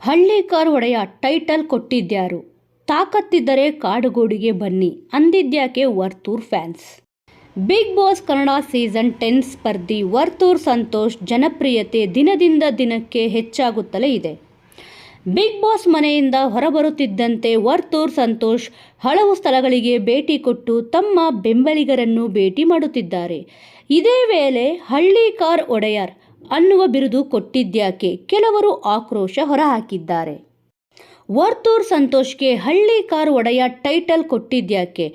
ಹಳ್ಳಿಕಾರ್ ಒಡೆಯ ಟೈಟಲ್ ಕೊಟ್ಟಿದ್ಯಾರು? ತಾಕತ್ತಿದ್ದರೆ ಕಾಡುಗೋಡಿಗೆ ಬನ್ನಿ, ಅಂದಿದ್ಯಾಕೆ Varthur fans? Bigg Boss Kannada season ten ಸ್ಪರ್ಧಿ Varthur Santosh ಜನಪ್ರಿಯತೆ ದಿನದಿಂದ ದಿನಕ್ಕೆ ಹೆಚ್ಚಾಗುತ್ತಲೇ ಇದೆ. ಬಿಗ್ ಬಾಸ್ ಮನೆಯಿಂದ ಹೊರಬರುತ್ತಿದ್ದಂತೆ ವರ್ತೂರ್ ಸಂತೋಷ್ ಹಲವು ಸ್ಥಳಗಳಿಗೆ ಭೇಟಿ ಕೊಟ್ಟು ತಮ್ಮ ಬೆಂಬಲಿಗರನ್ನು ಭೇಟಿ ಮಾಡುತ್ತಿದ್ದಾರೆ. ಇದೇ ವೇಳೆ ಹಳ್ಳಿಕಾರ್ ಒಡೆಯರ್ ಅನ್ನುವ ಬಿರುದು ಕೊಟ್ಟಿದ್ಯಾಕೆ ಕೆಲವರು ಆಕ್ರೋಶ ಹೊರಹಾಕಿದ್ದಾರೆ. ವರ್ತೂರ್ ಸಂತೋಷ್ಗೆ ಹಳ್ಳಿಕಾರ್ ಒಡೆಯ ಟೈಟಲ್ ಕೊಟ್ಟಿದ್ಯಾಕೆ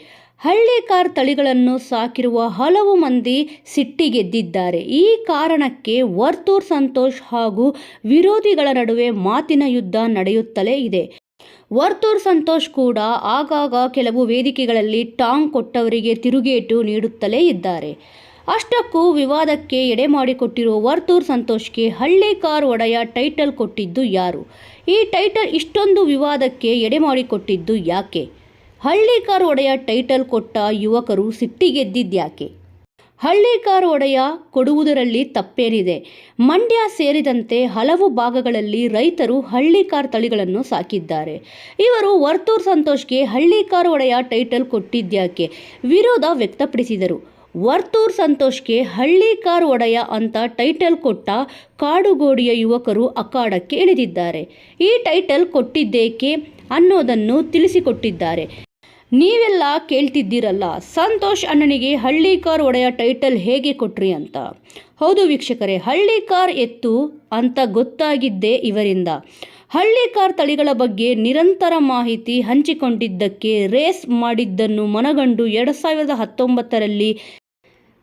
ಹಳ್ಳಿಕಾರ್ ತಳಿಗಳನ್ನು ಸಾಕಿರುವ ಹಲವು ಮಂದಿ ಸಿಟ್ಟಿಗೆದ್ದಿದ್ದಾರೆ. ಈ ಕಾರಣಕ್ಕೆ ವರ್ತೂರ್ ಸಂತೋಷ್ ಹಾಗೂ ವಿರೋಧಿಗಳ ನಡುವೆ ಮಾತಿನ ಯುದ್ಧ ನಡೆಯುತ್ತಲೇ ಇದೆ. ವರ್ತೂರ್ ಸಂತೋಷ್ ಕೂಡ ಆಗಾಗ ಕೆಲವು ವೇದಿಕೆಗಳಲ್ಲಿ ಟಾಂಗ್ ಕೊಟ್ಟವರಿಗೆ ತಿರುಗೇಟು ನೀಡುತ್ತಲೇ ಇದ್ದಾರೆ. ಅಷ್ಟಕ್ಕೂ ವಿವಾದಕ್ಕೆ ಎಡೆ ಮಾಡಿಕೊಟ್ಟಿರುವ ವರ್ತೂರ್ ಸಂತೋಷ್ಗೆ ಹಳ್ಳಿಕಾರ್ ಒಡೆಯ ಟೈಟಲ್ ಕೊಟ್ಟಿದ್ದು ಯಾರು? ಈ ಟೈಟಲ್ ಇಷ್ಟೊಂದು ವಿವಾದಕ್ಕೆ ಎಡೆ ಮಾಡಿಕೊಟ್ಟಿದ್ದು ಯಾಕೆ? ಹಳ್ಳಿಕಾರ್ ಒಡೆಯ ಟೈಟಲ್ ಕೊಟ್ಟ ಯುವಕರು ಸಿಟ್ಟಿಗೆದ್ದಿದ್ಯಾಕೆ ಹಳ್ಳಿಕಾರ್ ಒಡೆಯ ಕೊಡುವುದರಲ್ಲಿ ತಪ್ಪೇನಿದೆ. ಮಂಡ್ಯ ಸೇರಿದಂತೆ ಹಲವು ಭಾಗಗಳಲ್ಲಿ ರೈತರು ಹಳ್ಳಿಕಾರ್ ತಳಿಗಳನ್ನು ಸಾಕಿದ್ದಾರೆ. ಇವರು ವರ್ತೂರ್ ಸಂತೋಷ್ಗೆ ಹಳ್ಳಿಕಾರ್ ಒಡೆಯ ಟೈಟಲ್ ಕೊಟ್ಟಿದ್ಯಾಕೆ ವಿರೋಧ ವ್ಯಕ್ತಪಡಿಸಿದರು. ವರ್ತೂರ್ ಸಂತೋಷ್ಗೆ ಹಳ್ಳಿಕಾರ್ ಒಡೆಯ ಅಂತ ಟೈಟಲ್ ಕೊಟ್ಟ ಕಾಡುಗೋಡಿಯ ಯುವಕರು ಅಖಾಡಕ್ಕೆ ಇಳಿದಿದ್ದಾರೆ. ಈ ಟೈಟಲ್ ಕೊಟ್ಟಿದ್ದೇಕೆ ಅನ್ನೋದನ್ನು ತಿಳಿಸಿಕೊಟ್ಟಿದ್ದಾರೆ. ನೀವೆಲ್ಲ ಕೇಳ್ತಿದ್ದೀರಲ್ಲ, ಸಂತೋಷ್ ಅಣ್ಣನಿಗೆ ಹಳ್ಳಿಕಾರ್ ಒಡೆಯ ಟೈಟಲ್ ಹೇಗೆ ಕೊಟ್ರಿ ಅಂತ. ಹೌದು ವೀಕ್ಷಕರೇ, ಹಳ್ಳಿ ಕಾರ್ ಎತ್ತು ಅಂತ ಗೊತ್ತಾಗಿದ್ದೇ ಇವರಿಂದ. ಹಳ್ಳಿಕಾರ್ ತಳಿಗಳ ಬಗ್ಗೆ ನಿರಂತರ ಮಾಹಿತಿ ಹಂಚಿಕೊಂಡಿದ್ದಕ್ಕೆ ರೇಸ್ ಮಾಡಿದ್ದನ್ನು ಮನಗಂಡು ಎರಡು ಸಾವಿರದ ಹತ್ತೊಂಬತ್ತರಲ್ಲಿ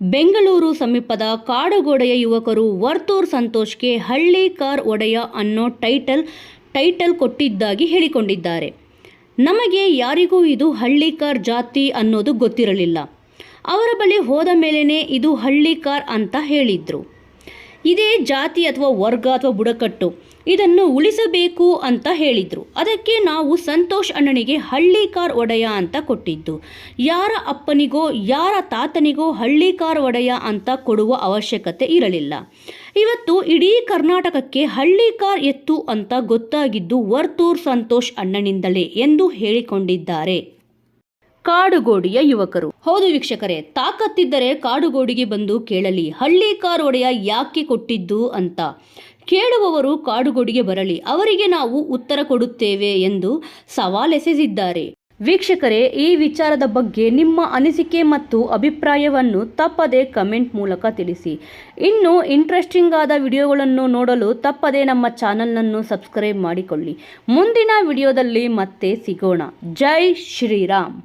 ಬೆಂಗಳೂರು ಸಮೀಪದ ಕಾಡುಗೋಡೆಯ ಯುವಕರು ವರ್ತೂರ್ ಸಂತೋಷ್ಗೆ ಹಳ್ಳಿ ಕಾರ್ ಒಡೆಯ ಅನ್ನೋ ಟೈಟಲ್ ಟೈಟಲ್ ಕೊಟ್ಟಿದ್ದಾಗಿ ಹೇಳಿಕೊಂಡಿದ್ದಾರೆ. ನಮಗೆ ಯಾರಿಗೂ ಇದು ಹಳ್ಳಿ ಕಾರ್ ಜಾತಿ ಅನ್ನೋದು ಗೊತ್ತಿರಲಿಲ್ಲ. ಅವರ ಬಳಿ ಹೋದ ಮೇಲೇ ಇದು ಹಳ್ಳಿಕಾರ್ ಅಂತ ಹೇಳಿದ್ರು. ಇದೇ ಜಾತಿ ಅಥವಾ ವರ್ಗ ಅಥವಾ ಬುಡಕಟ್ಟು. ಇದನ್ನು ಉಳಿಸಬೇಕು ಅಂತ ಹೇಳಿದ್ರು. ಅದಕ್ಕೆ ನಾವು ಸಂತೋಷ್ ಅಣ್ಣನಿಗೆ ಹಳ್ಳಿ ಕಾರ್ ಒಡೆಯ ಅಂತ ಕೊಟ್ಟಿದ್ದು. ಯಾರ ಅಪ್ಪನಿಗೋ, ಯಾರ ತಾತನಿಗೋ ಹಳ್ಳಿ ಕಾರ್ ಒಡೆಯ ಅಂತ ಕೊಡುವ ಅವಶ್ಯಕತೆ ಇರಲಿಲ್ಲ. ಇವತ್ತು ಇಡೀ ಕರ್ನಾಟಕಕ್ಕೆ ಹಳ್ಳಿ ಕಾರ್ ಎತ್ತು ಅಂತ ಗೊತ್ತಾಗಿದ್ದು ವರ್ತೂರ್ ಸಂತೋಷ್ ಅಣ್ಣನಿಂದಲೇ ಎಂದು ಹೇಳಿಕೊಂಡಿದ್ದಾರೆ. ಕಾಡುಗೋಡಿಯ ಯುವಕರು. ಹೌದು ವೀಕ್ಷಕರೇ, ತಾಕತ್ತಿದ್ದರೆ ಕಾಡುಗೋಡಿಗೆ ಬಂದು ಕೇಳಲಿ ಹಳ್ಳಿಕಾರ್ ಒಡೆಯ ಯಾಕೆ ಕೊಟ್ಟಿದ್ದು ಅಂತ. ಕೇಳುವವರು ಕಾಡುಗೋಡಿಗೆ ಬರಲಿ, ಅವರಿಗೆ ನಾವು ಉತ್ತರ ಕೊಡುತ್ತೇವೆ ಎಂದು ಸವಾಲೆಸೆದಿದ್ದಾರೆ ವೀಕ್ಷಕರೇ, ಈ ವಿಚಾರದ ಬಗ್ಗೆ ನಿಮ್ಮ ಅನಿಸಿಕೆ ಮತ್ತು ಅಭಿಪ್ರಾಯವನ್ನು ತಪ್ಪದೆ ಕಮೆಂಟ್ ಮೂಲಕ ತಿಳಿಸಿ. ಇನ್ನು ಇಂಟ್ರೆಸ್ಟಿಂಗ್ ಆದ ವಿಡಿಯೋಗಳನ್ನು ನೋಡಲು ತಪ್ಪದೆ ನಮ್ಮ ಚಾನಲನ್ನು ಸಬ್ಸ್ಕ್ರೈಬ್ ಮಾಡಿಕೊಳ್ಳಿ. ಮುಂದಿನ ವಿಡಿಯೋದಲ್ಲಿ ಮತ್ತೆ ಸಿಗೋಣ. ಜೈ ಶ್ರೀರಾಮ್.